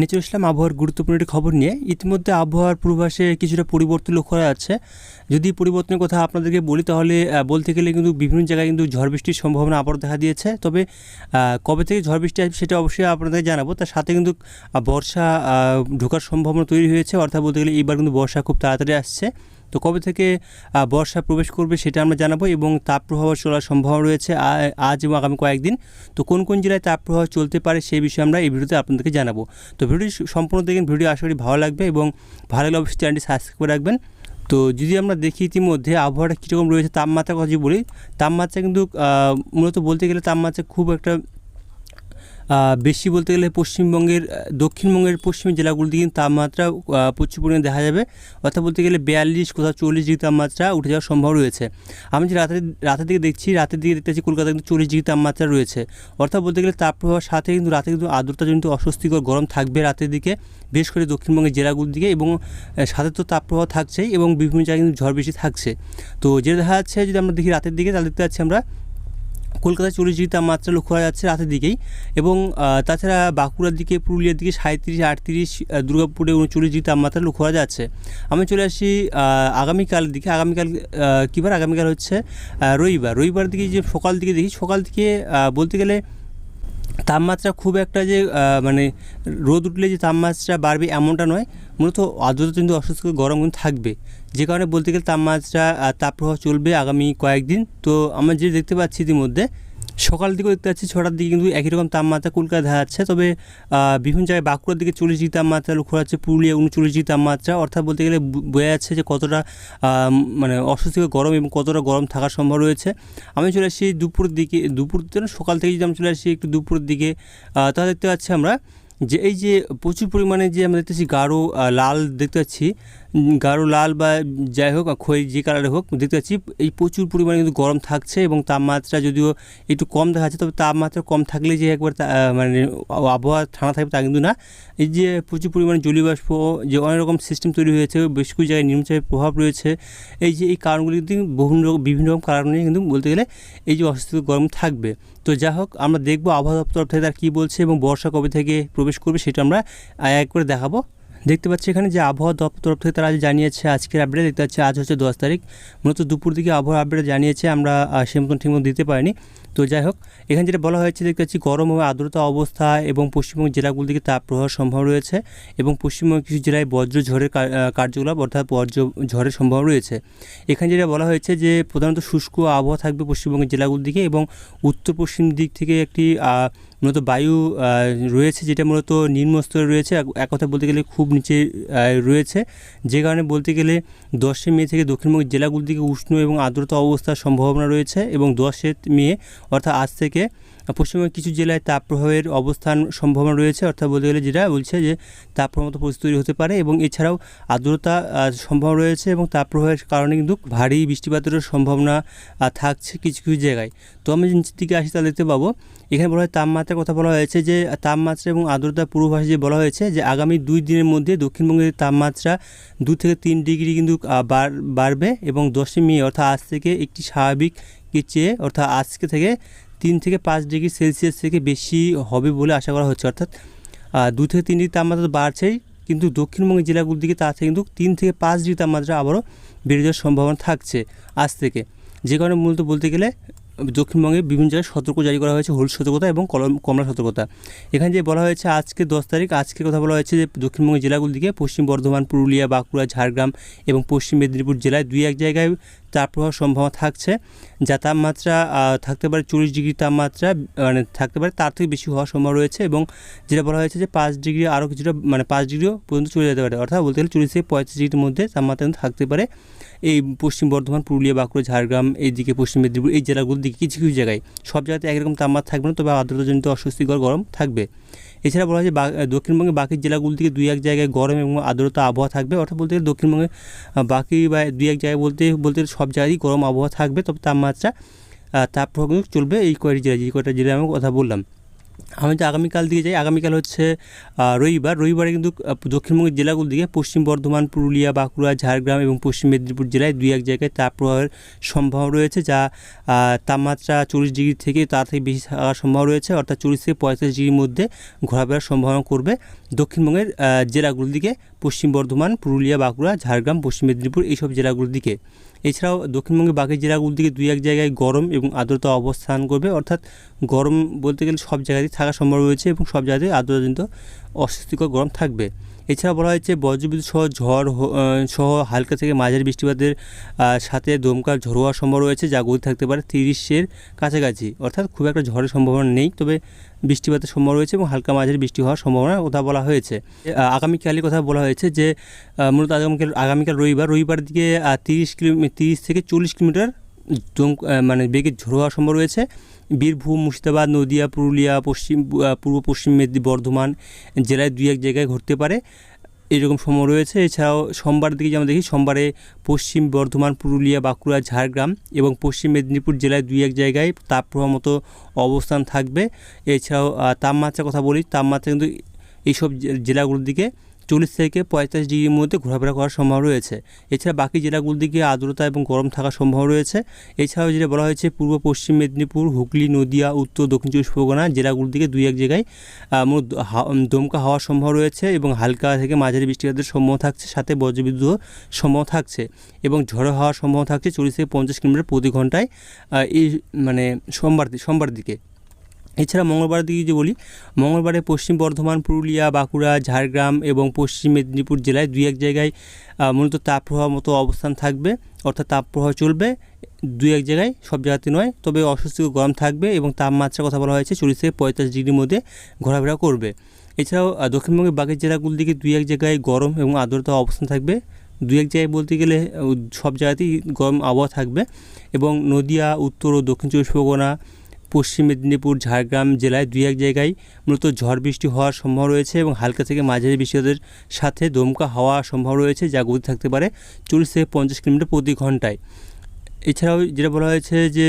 নেচে ইসলাম আবহাওয়ার গুরুত্বপূর্ণ একটি খবর নিয়ে। ইতিমধ্যে আবহাওয়ার পূর্বাসে কিছুটা পরিবর্তন লক্ষ্য করা যাচ্ছে। যদি পরিবর্তনের কথা আপনাদেরকে বলি, তাহলে বলতে গেলে কিন্তু বিভিন্ন জায়গায় কিন্তু ঝড় বৃষ্টির সম্ভাবনা আবার দেখা দিয়েছে। তবে কবে থেকে ঝড় বৃষ্টি আসবে সেটা অবশ্যই আপনাদের জানাব। তার সাথে কিন্তু বর্ষা ঢোকার সম্ভাবনা তৈরি হয়েছে। অর্থাৎ বলতে গেলে এইবার কিন্তু বর্ষা খুব তাড়াতাড়ি আসছে। তো কবে থেকে বর্ষা প্রবেশ করবে সেটা আমরা জানাব এবং তাপপ্রবাহ চলার সম্ভাবনা রয়েছে আজ এবং আগামী কয়েকদিন। তো কোন কোন জেলায় তাপপ্রবাহ চলতে পারে সেই বিষয়ে আমরা এই ভিডিওতে আপনাদেরকে জানাব। তো ভিডিও সম্পূর্ণ দেখেন ভিডিও আশা করি ভালো লাগবে এবং ভালো লাগলে অবশ্যই চ্যানেলটি সাবস্ক্রাইব করে রাখবেন। তো যদি আমরা দেখি ইতিমধ্যে আবহাওয়াটা কীরকম রয়েছে, তাপমাত্রার কথা যদি বলি, তাপমাত্রা কিন্তু মূলত বলতে গেলে তাপমাত্রা খুব একটা বেশি বলতে গেলে পশ্চিমবঙ্গের দক্ষিণবঙ্গের পশ্চিমের জেলাগুলিতে কিন্তু তাপমাত্রা প্রচুর পরিমাণে দেখা যাবে। অর্থাৎ বলতে গেলে বিয়াল্লিশ কোথাও চল্লিশ ডিগ্রি তাপমাত্রা উঠে যাওয়ার সম্ভব রয়েছে। আমি যে রাতের রাতের দিকে দেখছি, রাতের দিকে দেখতে পাচ্ছি কলকাতায় কিন্তু চল্লিশ ডিগ্রি তাপমাত্রা রয়েছে। অর্থাৎ বলতে গেলে তাপপ্রবাহের সাথে কিন্তু রাতে কিন্তু আর্দ্রতাজনিত অস্বস্তিকর গরম থাকবে রাতের দিকে বেশ করে দক্ষিণবঙ্গের জেলাগুলির দিকে এবং সাথে তো তাপপ্রবাহ থাকছেই এবং বিভিন্ন জায়গায় কিন্তু ঝড় বেশি থাকছে। তো যেটা দেখা যাচ্ছে, যদি আমরা দেখি রাতের দিকে, তাহলে দেখতে পাচ্ছি আমরা কলকাতায় চল্লিশ ডিগ্রি তাপমাত্রা লক্ষ্য করা যাচ্ছে রাতের দিকেই এবং তাছাড়া বাঁকুড়ার দিকে পুরুলিয়ার দিকে সাঁত্রিশ আটত্রিশ দুর্গাপুরে উনচল্লিশ ডিগ্রি তাপমাত্রা লক্ষ্য করা যাচ্ছে। আমি চলে আসি আহ, আগামীকালের দিকে আগামীকাল আহ, কী বার আগামীকাল হচ্ছে রবিবার। রবিবার দিকে যে সকাল দিকে দেখি সকাল দিকে বলতে গেলে তাপমাত্রা খুব একটা যে মানে রোদ উঠলে যে তাপমাত্রা বাড়বে এমনটা নয়। মূলত আর্দ্রতা কিন্তু অস্বস্তিকর গরম কিন্তু থাকবে। যে কারণে বলতে গেলে তাপমাত্রা তাপপ্রবাহ চলবে আগামী কয়েকদিন। তো আমরা যে দেখতে পাচ্ছি ইতিমধ্যে, সকাল দিকেও দেখতে পাচ্ছি ছটার দিকে কিন্তু একই রকম তাপমাত্রা কলকাতা দেখা যাচ্ছে। তবে বিভিন্ন জায়গায় বাঁকুড়ার দিকে চল্লিশ ডিগ্রি তাপমাত্রা লক্ষ্য যাচ্ছে, পুরুলিয়া উনচল্লিশ ডিগ্রি তাপমাত্রা। অর্থাৎ বলতে গেলে বোঝা যাচ্ছে যে কতটা মানে অস্বস্তিকর গরম এবং কতটা গরম থাকার সম্ভব রয়েছে। আমি চলে আসি দুপুরের দিকে, দুপুর সকাল থেকে যদি আমি চলে আসি একটু দুপুরের দিকে তাহলে দেখতে পাচ্ছি আমরা যে এই যে প্রচুর পরিমাণে যে আমরা দেখতেছি গাঢ় লাল দেখতে পাচ্ছি গাঢ় লাল বা যাই হোক খই যে কালারে হোক, দেখতে পাচ্ছি এই প্রচুর পরিমাণে কিন্তু গরম থাকছে এবং তাপমাত্রা যদিও একটু কম দেখা যাচ্ছে, তবে তাপমাত্রা কম থাকলে যে একবার মানে আবহাওয়া ঠান্ডা থাকবে তা কিন্তু না। এই যে প্রচুর পরিমাণে জলীয় বাষ্প যে অনেক রকম সিস্টেম তৈরি হয়েছে, বেশ কিছু জায়গায় নিম্নচাপের প্রভাব রয়েছে। এই যে এই কারণগুলি কিন্তু রকম, বিভিন্ন রকম কারণে কিন্তু বলতে গেলে এই যে অস্বস্তিকর গরম থাকবে। তো যা হোক, আমরা দেখব আবহাওয়া দপ্তর থেকে তার কী বলছে এবং বর্ষা কবে থেকে প্রবেশ করবে সেটা আমরা এক করে দেখাবো। দেখতে পাচ্ছি এখানে যে আবহাওয়া দপ্তর তরফ থেকে তারা জানিয়েছে আজকের আপডেট দেখতে পাচ্ছি আজ হচ্ছে দশ তারিখ। মূলত দুপুর দিকে আবহাওয়া আপডেট জানিয়েছে, আমরা সে মতন ঠিকমতো দিতে পারিনি। তো যাই হোক, এখানে যেটা বলা হয়েছে দেখতে পাচ্ছি গরম ও আর্দ্রতা অবস্থা এবং পশ্চিমবঙ্গ জেলাগুলি দিকে তাপ প্রবাহ সম্ভব রয়েছে এবং পশ্চিমবঙ্গের কিছু জেলায় বজ্র ঝড়ের কার্যকলাপ অর্থাৎ বজ্র ঝড়ের সম্ভাবনা রয়েছে। এখানে যেটা বলা হয়েছে যে প্রধানত শুষ্ক আবহাওয়া থাকবে পশ্চিমবঙ্গের জেলাগুলির দিকে এবং উত্তর পশ্চিম দিক থেকে একটি মূলত বায়ু রয়েছে যেটা মূলত নিম্ন স্তরে রয়েছে। এক- কথা বলতে গেলে খুব নিচে রয়েছে। যে কারণে বলতে গেলে দশই মে থেকে দক্ষিণবঙ্গের জেলাগুলির দিকে উষ্ণ এবং আর্দ্রতা অবস্থার সম্ভাবনা রয়েছে এবং দশে মে অর্থাৎ আজ থেকে পশ্চিমবঙ্গের কিছু জেলায় তাপপ্রবাহের অবস্থান সম্ভাবনা রয়েছে। অর্থাৎ বলতে গেলে যেটা বলছে যে তাপপ্রবণতা পরিস্থিতি তৈরি হতে পারে এবং এছাড়াও আর্দ্রতা সম্ভাবনা রয়েছে এবং তাপপ্রবাহের কারণে কিন্তু ভারী বৃষ্টিপাতেরও সম্ভাবনা থাকছে কিছু কিছু জায়গায়। তো আমি নিচের দিকে আসি তাহলে দেখতে পাবো, এখানে বলা হয় তাপমাত্রার কথা বলা হয়েছে যে, তাপমাত্রা এবং আর্দ্রতা পূর্বাভাসে যে বলা হয়েছে যে, আগামী দুই দিনের মধ্যে দক্ষিণবঙ্গের তাপমাত্রা দু থেকে তিন ডিগ্রি কিন্তু বাড়- বাড়বে এবং দশই মে অর্থাৎ আজ থেকে একটি স্বাভাবিক চেয়ে, অর্থাৎ আজকে থেকে তিন থেকে পাঁচ ডিগ্রি সেলসিয়াস থেকে বেশি হবে বলে আশা করা হচ্ছে। অর্থাৎ দু থেকে তিন ডিগ্রি তাপমাত্রা বাড়ছেই, কিন্তু দক্ষিণবঙ্গের জেলাগুলির দিকে তা থেকে কিন্তু তিন থেকে পাঁচ ডিগ্রি তাপমাত্রা আবারও বেড়ে যাওয়ার সম্ভাবনা থাকছে আজ থেকে। যে কারণে মূলত বলতে গেলে, দক্ষিণবঙ্গে বিভিন্ন জায়গায় সতর্ক জারি করা হয়েছে হলুদ সতর্কতা এবং কমলা সতর্কতা। এখানে যে বলা হয়েছে আজকে দশ তারিখ আজকে কথা বলা হয়েছে যে দক্ষিণবঙ্গের জেলাগুলির দিকে পশ্চিম বর্ধমান, পুরুলিয়া, বাঁকুড়া, ঝাড়গ্রাম এবং পশ্চিম মেদিনীপুর জেলায় দুই এক জায়গায় তাপপ্রবাহ সম্ভাবনা থাকছে, যা তাপমাত্রা থাকতে পারে চল্লিশ ডিগ্রি তাপমাত্রা মানে থাকতে পারে তার থেকে বেশি হওয়ার সম্ভাবনা রয়েছে এবং যেটা বলা হয়েছে যে পাঁচ ডিগ্রি আরও কিছুটা মানে পাঁচ ডিগ্রিও পর্যন্ত চলে যেতে পারে। অর্থাৎ বলতে গেলে চল্লিশ থেকে পঁয়ত্রিশ ডিগ্রির মধ্যে তাপমাত্রা থাকতে পারে। এই পশ্চিম বর্ধমান, পুরুলিয়া, বাঁকুড়া, ঝাড়গ্রাম, এইদিকে পশ্চিম মেদিনীপুর, এই জেলাগুলোর দিকে কিছু কিছু জায়গায় সব জায়গাতে একরকম তাপমাত্রা থাকবে না, তবে আর্দ্রতাজনিত অস্বস্তিকর গরম থাকবে। এছাড়া বলা হয়েছে দক্ষিণবঙ্গে বাকি জেলাগুলি থেকে দুই এক জায়গায় গরম এবং আর্দ্রতা আবহাওয়া থাকবে। অর্থাৎ বলতে গেলে দক্ষিণবঙ্গে বাকি বা দুই এক জায়গায় বলতে বলতে সব জায়গায় গরম আবহাওয়া থাকবে, তবে তাপমাত্রা তাপ চলবে এই কয়টি জেলায়, যে কয়টা জেলায় আমি কথা বললাম। আমি তো আগামীকাল দিকে যাই। আগামীকাল হচ্ছে রবিবার। রবিবারে কিন্তু দক্ষিণবঙ্গের জেলাগুলো দিকে পশ্চিম বর্ধমান, পুরুলিয়া, বাঁকুড়া, ঝাড়গ্রাম এবং পশ্চিম মেদিনীপুর জেলায় দুই এক জায়গায় তাপপ্রবাহের সম্ভাবনা রয়েছে, যা তাপমাত্রা চল্লিশ ডিগ্রি থেকে তার থেকে বেশি থাকার সম্ভাবনা রয়েছে। অর্থাৎ চল্লিশ থেকে পঁয়তাল্লিশ ডিগ্রির মধ্যে ঘোরাফেরার সম্ভাবনা করবে দক্ষিণবঙ্গের জেলাগুলোর দিকে। পশ্চিম বর্ধমান, পুরুলিয়া, বাঁকুড়া, ঝাড়গ্রাম, পশ্চিম মেদিনীপুর এইসব জেলাগুলোর দিকে। এছাড়াও দক্ষিণবঙ্গের বাকি জেলাগুলোর দিকে দুই এক জায়গায় গরম এবং আর্দ্রতা অবস্থান করবে। অর্থাৎ গরম বলতে গেলে সব জায়গাতেই থাকা সম্ভব রয়েছে এবং সব জায়গাতেই আর্দ্রতাজনিত অস্বস্তিকর গরম থাকবে। এছাড়া বলা হয়েছে, বজ্রবিদ্যুৎ সহ ঝড় সহ হালকা থেকে মাঝারি বৃষ্টিপাতের সাথে দমকা ঝড় হওয়ার সম্ভব রয়েছে, যা গতি থাকতে পারে তিরিশের কাছাকাছি। অর্থাৎ খুব একটা ঝড়ের সম্ভাবনা নেই, তবে বৃষ্টিপাতের সম্ভাবনা রয়েছে এবং হালকা মাঝারি বৃষ্টি হওয়ার সম্ভাবনা কথা বলা হয়েছে। আগামীকালের কথা বলা হয়েছে যে মূলত আগামীকাল আগামীকাল রবিবার রবিবার দিকে তিরিশ কিলোমিটার তিরিশ থেকে চল্লিশ কিলোমিটার মানে বেগে ঝোড়ো হওয়ার সম্ভব রয়েছে। বীরভূম, মুর্শিদাবাদ, নদিয়া, পুরুলিয়া, পশ্চিম পূর্ব পশ্চিম মেদিনী, বর্ধমান জেলায় দুই এক জায়গায় ঘটতে পারে। এরকম সময় রয়েছে। এছাড়াও সোমবার দিকে যেমন দেখি, সোমবারে পশ্চিম বর্ধমান, পুরুলিয়া, বাঁকুড়া, ঝাড়গ্রাম এবং পশ্চিম মেদিনীপুর জেলায় দুই এক জায়গায় তাপপ্রবাহ মতো অবস্থান থাকবে। এছাড়াও তাপমাত্রার কথা বলি, তাপমাত্রা কিন্তু এইসব জেলাগুলোর দিকে চল্লিশ থেকে পঁয়তাল্লিশ ডিগ্রির মধ্যে ঘোরাফেরা করার সম্ভাবনা রয়েছে। এছাড়া বাকি জেলাগুলোর দিকে আর্দ্রতা এবং গরম থাকার সম্ভাবনা রয়েছে। এছাড়াও যেটা বলা হয়েছে, পূর্ব, পশ্চিম মেদিনীপুর, হুগলি, নদিয়া, উত্তর, দক্ষিণ চব্বিশ পরগনা জেলাগুলোর দিকে দুই এক জায়গায় দমকা হওয়ার সম্ভাবনা রয়েছে এবং হালকা থেকে মাঝারি বৃষ্টিপাতের সম্ভাবনা থাকছে, সাথে বজ্রবিদ্যুৎ সম্ভাবনা থাকছে এবং ঝড়ো হওয়ার সম্ভাবনা থাকছে চল্লিশ থেকে পঞ্চাশ কিলোমিটার প্রতি ঘন্টায় এই মানে সোমবার সোমবার দিকে। এছাড়া মঙ্গলবার দিকে যে বলি, মঙ্গলবারে পশ্চিম বর্ধমান, পুরুলিয়া, বাঁকুড়া, ঝাড়গ্রাম এবং পশ্চিম মেদিনীপুর জেলায় দুই এক জায়গায় মূলত তাপপ্রবাহ মতো অবস্থান থাকবে। অর্থাৎ তাপপ্রবাহ চলবে দুই এক জায়গায়, সব জায়গাতে নয়। তবে অস্বস্তিকর গরম থাকবে এবং তাপমাত্রার কথা বলা হয়েছে, চল্লিশ থেকে পঁয়তাল্লিশ ডিগ্রির মধ্যে ঘোরাফেরা করবে। এছাড়াও দক্ষিণবঙ্গের বাকি জেলাগুলোর দিকে দুই এক জায়গায় গরম এবং আর্দ্রতা অবস্থান থাকবে। দুই এক জায়গায় বলতে গেলে সব জায়গাতেই গরম আবহাওয়া থাকবে এবং নদিয়া, উত্তর ও দক্ষিণ চব্বিশ পরগনা পশ্চিম মেদিনীপুর, ঝাড়গ্রাম জেলায় দুই এক জায়গায় মূলত ঝড় বৃষ্টি হওয়ার সম্ভাবনা রয়েছে এবং হালকা থেকে মাঝারি বৃষ্টিপাতের সাথে দমকা হওয়া সম্ভাবনা রয়েছে যা গতি থাকতে পারে চল্লিশ থেকে পঞ্চাশ কিলোমিটার প্রতি ঘন্টায়। এছাড়াও যেটা বলা হয়েছে যে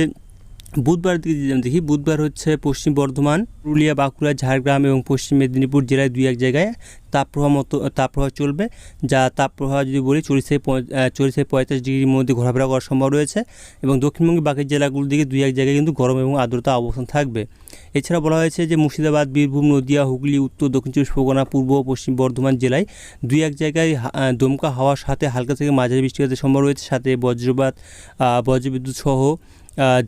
বুধবার দিকে যদি দেখি, বুধবার হচ্ছে পশ্চিম বর্ধমান, পুরুলিয়া, বাঁকুড়া, ঝাড়গ্রাম এবং পশ্চিম মেদিনীপুর জেলায় দুই এক জায়গায় তাপপ্রবাহ মতো, তাপপ্রবাহ চলবে, যা তাপপ্রবাহ যদি বলি চল্লিশ থেকে চল্লিশ থেকে পঁয়তাল্লিশ ডিগ্রির মধ্যে ঘোরাফেরা করার সম্ভব রয়েছে এবং দক্ষিণবঙ্গের বাকি জেলাগুলোর দিকে দুই এক জায়গায় কিন্তু গরম এবং আর্দ্রতা অবস্থান থাকবে। এছাড়া বলা হয়েছে যে মুর্শিদাবাদ, বীরভূম, নদিয়া, হুগলি, উত্তর, দক্ষিণ চব্বিশ পরগনা, পূর্ব ও পশ্চিম বর্ধমান জেলায় দুই এক জায়গায় দমকা হাওয়ার সাথে হালকা থেকে মাঝারি বৃষ্টিপাতের সম্ভব রয়েছে, সাথে বজ্রপাত বজ্রবিদ্যুৎ সহ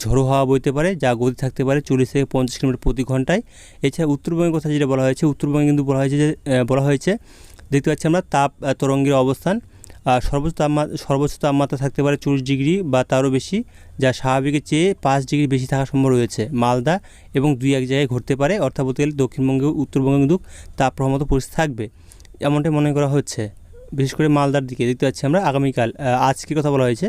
ঝোড়ো হাওয়া বইতে পারে, যা গতি থাকতে পারে চল্লিশ থেকে পঞ্চাশ কিলোমিটার প্রতি ঘন্টায়। এছাড়া উত্তরবঙ্গের কথা যেটা বলা হয়েছে, উত্তরবঙ্গে কিন্তু বলা হয়েছে যে বলা হয়েছে, দেখতে পাচ্ছি আমরা তাপ তরঙ্গের অবস্থান। সর্বোচ্চ তাপমাত্রা সর্বোচ্চ তাপমাত্রা থাকতে পারে চল্লিশ ডিগ্রি বা তারও বেশি, যা স্বাভাবিকের চেয়ে পাঁচ ডিগ্রি বেশি থাকার সম্ভব রয়েছে। মালদা এবং দুই এক জায়গায় ঘটতে পারে, অর্থাৎ বলতে গেলে দক্ষিণবঙ্গে উত্তরবঙ্গে কিন্তু তাপপ্রবাহ মতো পরিস্থিতি থাকবে। এমনটাই মনে করা হচ্ছে। বিশেষ করে মালদার দিকে, দেখতে পাচ্ছি আমরা আগামীকাল আজকের কথা বলা হয়েছে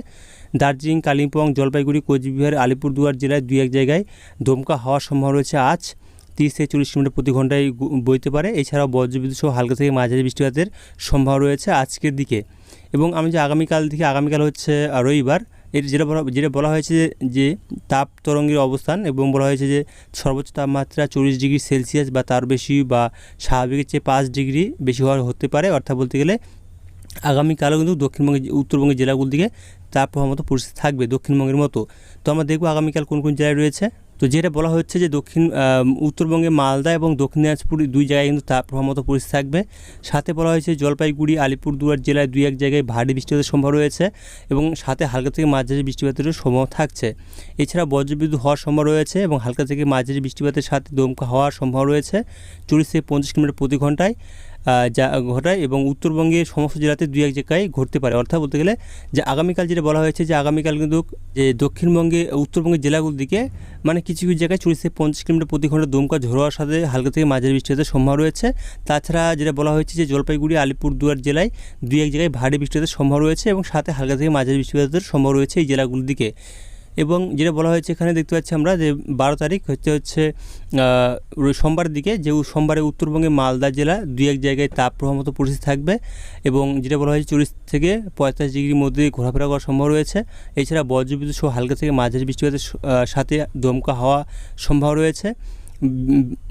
দার্জিলিং, কালিম্পং, জলপাইগুড়ি, কোচবিহার, আলিপুরদুয়ার জেলায় দুই এক জায়গায় দমকা হওয়ার সম্ভাবনা রয়েছে আজ। তিরিশ থেকে চল্লিশ কিলোমিটার প্রতি ঘন্টায় বইতে পারে। এছাড়াও বজ্রবিদ্যুৎ সহ হালকা থেকে মাঝারি বৃষ্টিপাতের সম্ভাবনা রয়েছে আজকের দিকে। এবং আমি যে আগামীকাল থেকে আগামীকাল হচ্ছে রবিবার, এর যেটা বলা যেটা বলা হয়েছে যে- তাপ তরঙ্গের অবস্থান এবং বলা হয়েছে যে, সর্বোচ্চ তাপমাত্রা চল্লিশ ডিগ্রি সেলসিয়াস বা তার বেশি বা স্বাভাবিকের চেয়ে পাঁচ ডিগ্রি বেশি হওয়ার হতে পারে। অর্থাৎ বলতে গেলে আগামীকালও কিন্তু দক্ষিণবঙ্গের উত্তরবঙ্গের জেলাগুলোর দিকে তাপপ্রবাহ মতো পরিস্থিতি থাকবে দক্ষিণবঙ্গের মতো। তো আমরা দেখব আগামীকাল কোন কোন জেলায় রয়েছে। তো যেটা বলা হচ্ছে যে দক্ষিণ উত্তরবঙ্গে মালদা এবং দক্ষিণ দিনাজপুর দুই জায়গায় কিন্তু তাপপ্রবাহ মতো পরিস্থিতি থাকবে। সাথে বলা হয়েছে জলপাইগুড়ি, আলিপুরদুয়ার জেলায় দুই এক জায়গায় ভারী বৃষ্টিপাতের সম্ভাবনা রয়েছে এবং সাথে হালকা থেকে মাঝারি বৃষ্টিপাতেরও সম্ভাবনা থাকছে। এছাড়া বজ্রবিদ্যুৎ হওয়ার সম্ভাবনা রয়েছে এবং হালকা থেকে মাঝারি বৃষ্টিপাতের সাথে দমকা হওয়ার সম্ভাবনা রয়েছে। চল্লিশ থেকে পঞ্চাশ কিলোমিটার প্রতি ঘন্টায়। যা ঘটায় এবং উত্তরবঙ্গের সমস্ত জেলাতে দুই এক জায়গায় ঘটতে পারে। অর্থাৎ বলতে গেলে যে আগামীকাল যেটা বলা হয়েছে যে আগামীকাল কিন্তু যে দক্ষিণবঙ্গে, উত্তরবঙ্গের জেলাগুলোর দিকে মানে কিছু কিছু জায়গায় চল্লিশ থেকে পঞ্চাশ কিলোমিটার প্রতি ঘণ্টা দমকা ঝোড়োয়ার সাথে হালকা থেকে মাঝারি বৃষ্টিপাতের সম্ভাবনা রয়েছে। তাছাড়া যেটা বলা হয়েছে যে জলপাইগুড়ি, আলিপুরদুয়ার জেলায় দুই এক জায়গায় ভারী বৃষ্টিপাতের সম্ভাবনা রয়েছে এবং সাথে হালকা থেকে মাঝারি বৃষ্টিপাতের সম্ভাবনা রয়েছে এই জেলাগুলোর দিকে। এবং যেটা বলা হয়েছে এখানে দেখতে পাচ্ছি আমরা যে বারো তারিখ হচ্ছে হচ্ছে সোমবার দিকে যে সোমবারে উত্তরবঙ্গে মালদা জেলা দুই এক জায়গায় তাপপ্রবাহ মতো পরিস্থিতি থাকবে এবং যেটা বলা হয়েছে চল্লিশ থেকে পঁয়তাল্লিশ ডিগ্রির মধ্যে ঘোরাফেরা করার সম্ভব রয়েছে। এছাড়া বজ্রবিদ্যুৎ সহ হালকা থেকে মাঝারি বৃষ্টিপাতের সাথে দমকা হওয়া সম্ভব রয়েছে।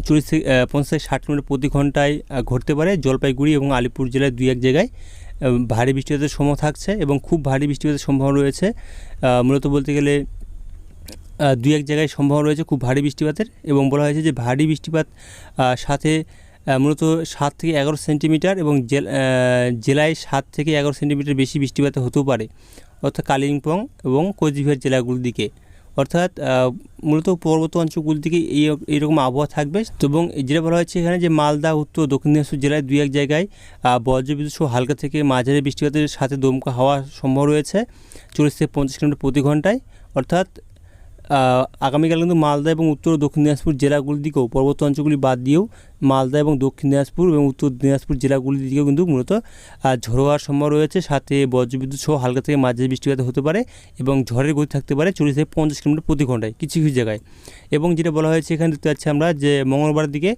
চল্লিশ থেকে পঞ্চাশ থেকে ষাট কিলোমিটার প্রতি ঘন্টায় ঘটতে পারে জলপাইগুড়ি এবং আলিপুর জেলায় দুই এক জায়গায়। ভারী বৃষ্টিপাতের সম্ভাবনা থাকছে এবং খুব ভারী বৃষ্টিপাতের সম্ভাবনা রয়েছে। মূলত বলতে গেলে দুই এক জায়গায় সম্ভাবনা রয়েছে খুব ভারী বৃষ্টিপাতের এবং বলা হয়েছে যে ভারী বৃষ্টিপাত সাথে মূলত সাত থেকে এগারো সেন্টিমিটার এবং জেল- জেলায় সাত থেকে এগারো সেন্টিমিটার বেশি বৃষ্টিপাত হতেও পারে। অর্থাৎ কালিম্পং এবং কোচবিহার জেলাগুলোর দিকে। অর্থাৎ মূলত পর্বত অঞ্চলগুলি থেকে এই, এইরকম আবহাওয়া থাকবে। এবং যেটা বলা হয়েছে এখানে যে মালদা, উত্তর, দক্ষিণ দিনাজপুর জেলায় দুই এক জায়গায় বজ্রবিদ্যুৎ সহ হালকা থেকে মাঝারি বৃষ্টিপাতের সাথে দমকা হাওয়া সম্ভব রয়েছে। চল্লিশ থেকে পঞ্চাশ কিলোমিটার প্রতি ঘন্টায়। অর্থাৎ আগামীকাল কিন্তু মালদা এবং উত্তর ও দক্ষিণ দিনাজপুর জেলাগুলির দিকেও পর্বত অঞ্চলগুলি বাদ দিয়েও মালদা এবং দক্ষিণ দিনাজপুর এবং উত্তর দিনাজপুর জেলাগুলির দিকেও কিন্তু মূলত ঝড়ো হওয়ার সম্ভব রয়েছে। সাথে বজ্রবিদ্যুৎ সহ হালকা থেকে মাঝারি বৃষ্টিপাত হতে পারে এবং ঝড়ের গতি থাকতে পারে চল্লিশ থেকে পঞ্চাশ কিলোমিটার প্রতি ঘন্টায় কিছু কিছু জায়গায়। এবং যেটা বলা হয়েছে এখানে দেখতে পাচ্ছি আমরা যে মঙ্গলবার দিকে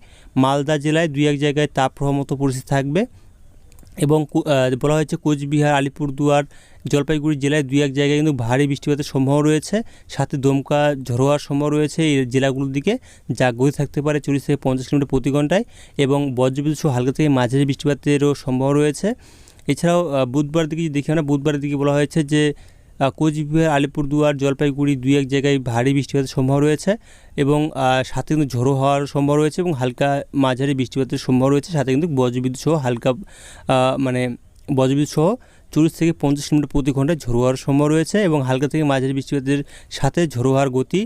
মালদা জেলায় দুই এক জায়গায় তাপপ্রবাহ মতো পরিস্থিতি থাকবে। এবং বলা হয়েছে কোচবিহার, আলিপুরদুয়ার, জলপাইগুড়ি জেলায় দুই এক জায়গায় কিন্তু ভারী বৃষ্টিপাতের সম্ভাবনা রয়েছে। সাথে দমকা ঝরোয়ার সম্ভাবনা রয়েছে। এই জেলাগুলোর দিকে যা গতি থাকতে পারে চল্লিশ থেকে পঞ্চাশ কিলোমিটার প্রতি ঘন্টায় এবং বজ্রবিদ্যুৎ সহ হালকা থেকে মাঝারি বৃষ্টিপাতেরও সম্ভাবনা রয়েছে। এছাড়াও বুধবার দিকে যদি দেখি আমরা বুধবারের দিকে বলা হয়েছে যে কোচবিহার, আলিপুরদুয়ার, জলপাইগুড়ি দুই এক জায়গায় ভারী বৃষ্টিপাতের সম্ভাবনা রয়েছে এবং সাথে কিন্তু ঝোড়ো হওয়ার সম্ভব রয়েছে এবং হালকা মাঝারি বৃষ্টিপাতের সম্ভব রয়েছে। সাথে কিন্তু বজ্রবিদ্যুৎ সহ হালকা মানে বজ্রবিদ্যুৎ সহ চল্লিশ থেকে পঞ্চাশ কিলোমিটার প্রতি ঘন্টায় ঝোড়ো হওয়ার সম্ভব রয়েছে এবং হালকা থেকে মাঝারি বৃষ্টিপাতের সাথে ঝোড়ো হওয়ার গতি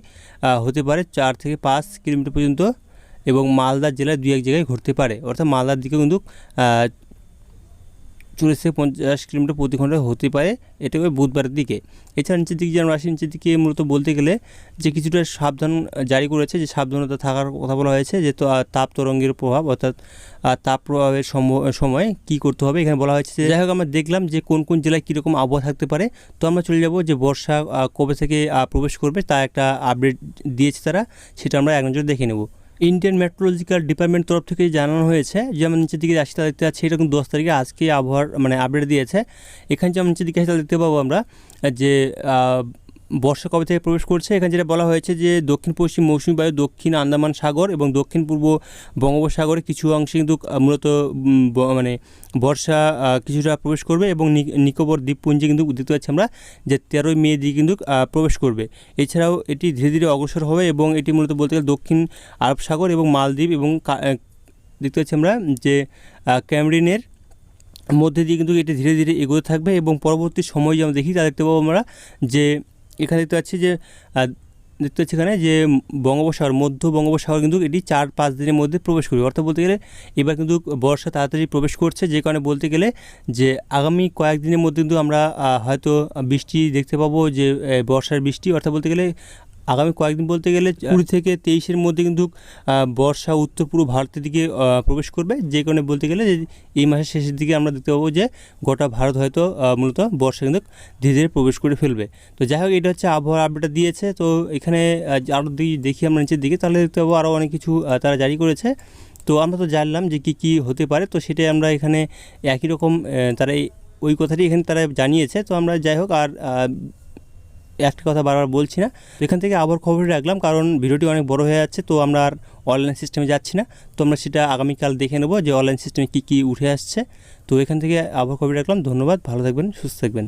হতে পারে চার থেকে পাঁচ কিলোমিটার পর্যন্ত এবং মালদা জেলায় দুই এক জায়গায় ঘটতে পারে। অর্থাৎ মালদার দিকে কিন্তু চল্লিশ থেকে পঞ্চাশ কিলোমিটার প্রতি ঘন্টায় হতে পারে এটা হবে বুধবারের দিকে। এছাড়া নিচের দিকে যে রাশি নিচের দিকে মূলত বলতে গেলে যে কিছুটা সাবধান জারি করেছে যে সাবধানতা থাকার কথা বলা হয়েছে যে তো, তাপ তরঙ্গের প্রভাব অর্থাৎ তাপ প্রভাবের সময় কি করতে হবে এখানে বলা হয়েছে। যাই হোক আমরা দেখলাম যে কোন কোন জেলায় কীরকম আবহাওয়া থাকতে পারে। তো আমরা চলে যাব যে বর্ষা কবে থেকে প্রবেশ করবে তা একটা আপডেট দিয়েছে তারা সেটা আমরা এক নজর দেখে নেব। ইন্ডিয়ান মেট্রোলজিক্যাল ডিপার্টমেন্ট তরফ থেকে জানানো হয়েছে, যেমন নিচের দিকে রাশিটা দেখতে পাচ্ছি, এরকম দশ তারিখে আজকে আবহাওয়ার মানে আপডেট দিয়েছে। এখানে যেমন নিচের দিকে রাশিটা দেখতে পাবো আমরা, যে বর্ষা কবে থেকে প্রবেশ করছে? এখানে যেটা বলা হয়েছে যে দক্ষিণ পশ্চিম মৌসুমী বায়ু, দক্ষিণ আন্দামান সাগর এবং দক্ষিণ পূর্ব বঙ্গোপসাগরে কিছু অংশে কিন্তু মূলত মানে বর্ষা কিছুটা প্রবেশ করবে এবং নিকোবর দ্বীপপুঞ্জে কিন্তু দেখতে পাচ্ছি আমরা যে তেরোই মে দিয়ে কিন্তু প্রবেশ করবে। এছাড়াও এটি ধীরে ধীরে অগ্রসর হবে এবং এটি মূলত বলতে গেলে দক্ষিণ আরব সাগর এবং মালদ্বীপ এবং দেখতে পাচ্ছি আমরা যে ক্যামরিনের মধ্যে দিয়ে কিন্তু এটি ধীরে ধীরে এগোতে থাকবে এবং পরবর্তী সময় যেমন দেখি তা দেখতে পাবো আমরা যে এখানে দেখতে পাচ্ছি যে দেখতে পাচ্ছি এখানে যে বঙ্গোপসাগর, মধ্য বঙ্গোপসাগর কিন্তু এটি চার পাঁচ দিনের মধ্যে প্রবেশ করবে। অর্থাৎ বলতে গেলে এবার কিন্তু বর্ষা তাড়াতাড়ি প্রবেশ করছে, যে কারণে বলতে গেলে যে আগামী কয়েকদিনের মধ্যে কিন্তু আমরা হয়তো বৃষ্টি দেখতে পাবো যে বর্ষার বৃষ্টি। অর্থাৎ বলতে গেলে আগামী কয়েকদিন বলতে গেলে কুড়ি থেকে তেইশের মধ্যে কিন্তু বর্ষা উত্তর পূর্ব ভারতের দিকে প্রবেশ করবে। যে কারণে বলতে গেলে যে এই মাসের শেষের দিকে আমরা দেখতে পাবো যে গোটা ভারত হয়তো মূলত বর্ষা কিন্তু ধীরে ধীরে প্রবেশ করে ফেলবে। তো যাই হোক, এটা হচ্ছে আবহাওয়ার আপডেটটা দিয়েছে। তো এখানে আরও দেখি আমরা নিচের দিকে, তাহলে দেখতে পাবো আরও অনেক কিছু তারা জারি করেছে। তো আমরা তো জানলাম যে কী কী হতে পারে। তো সেটাই আমরা এখানে একই রকম তারা ওই কথাটি এখানে তারা জানিয়েছে। তো আমরা যাই হোক, আর একটা কথা বারবার বলছি না। এখান থেকে আবার খবর রাখলাম, কারণ ভিডিওটি অনেক বড় হয়ে যাচ্ছে, তো আমরা আর অনলাইন সিস্টেমে যাচ্ছি না। তো আমরা সেটা আগামীকাল দেখে নেব যে অনলাইন সিস্টেমে কী কী উঠে আসছে। তো এখান থেকে আবার খবর রাখলাম, ধন্যবাদ, ভালো থাকবেন, সুস্থ থাকবেন।